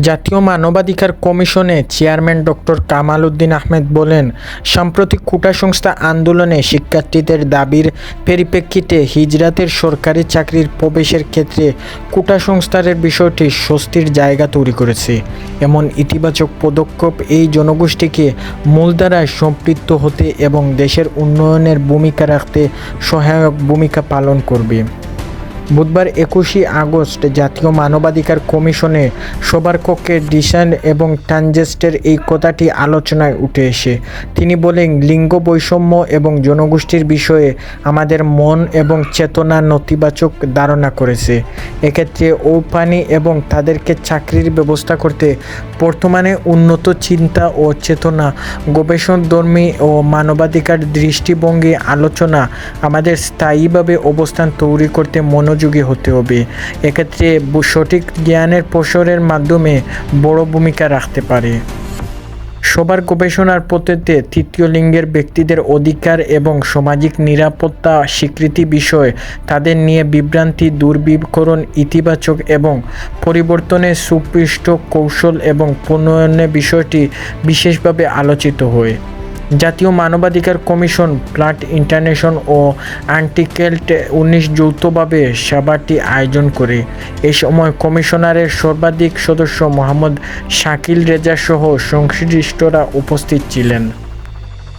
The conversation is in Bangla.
জাতীয় মানবাধিকার কমিশনে চেয়ারম্যান ডক্টর কামাল উদ্দিন আহমেদ বলেন, সাম্প্রতিক কোটা সংস্থা আন্দোলনে শিক্ষার্থীদের দাবির পরিপ্রেক্ষিতে হিজরাতের সরকারি চাকরির প্রবেশের ক্ষেত্রে কোটা সংস্কারের বিষয়টি স্বস্তির জায়গা তৈরি করেছে। এমন ইতিবাচক পদক্ষেপ এই জনগোষ্ঠীকে মূলধারায় সম্পৃক্ত হতে এবং দেশের উন্নয়নের ভূমিকা রাখতে সহায়ক ভূমিকা পালন করবে। বুধবার একুশে আগস্ট জাতীয় মানবাধিকার কমিশনে সবার কক্ষে ডিসাইন এবং ট্রানজেস্টের এই কথাটি আলোচনায় উঠে এসে তিনি বলেন, লিঙ্গ বৈষম্য এবং জনগোষ্ঠীর বিষয়ে আমাদের মন এবং চেতনা নতিবাচক ধারণা করেছে। এক্ষেত্রে ঔপানি এবং তাদেরকে চাকরির ব্যবস্থা করতে বর্তমানে উন্নত চিন্তা ও চেতনা, গবেষণধর্মী ও মানবাধিকার দৃষ্টিভঙ্গি আলোচনা আমাদের স্থায়ীভাবে অবস্থান তৈরি করতে মনোযোগী হতে হবে। এক্ষেত্রে সঠিক জ্ঞানের প্রসারের মাধ্যমে বড় ভূমিকা রাখতে পারে। সবার গবেষণার পদ্ধতিতে তৃতীয় লিঙ্গের ব্যক্তিদের অধিকার এবং সামাজিক নিরাপত্তা স্বীকৃতি বিষয়, তাদের নিয়ে বিভ্রান্তি দূরবীকরণ ইতিবাচক এবং পরিবর্তনের সুপৃষ্ট কৌশল এবং প্রণয়নের বিষয়টি বিশেষভাবে আলোচিত হয়। জাতীয় মানবাধিকার কমিশন প্লাট ইন্টারন্যাশন ও অ্যান্টিকেল্ট উনিশ যৌথভাবে সভাটি আয়োজন করে। এ সময় কমিশনারের সর্বাধিক সদস্য মোহাম্মদ শাকিল রেজা সহ সংশ্লিষ্টরা উপস্থিত ছিলেন।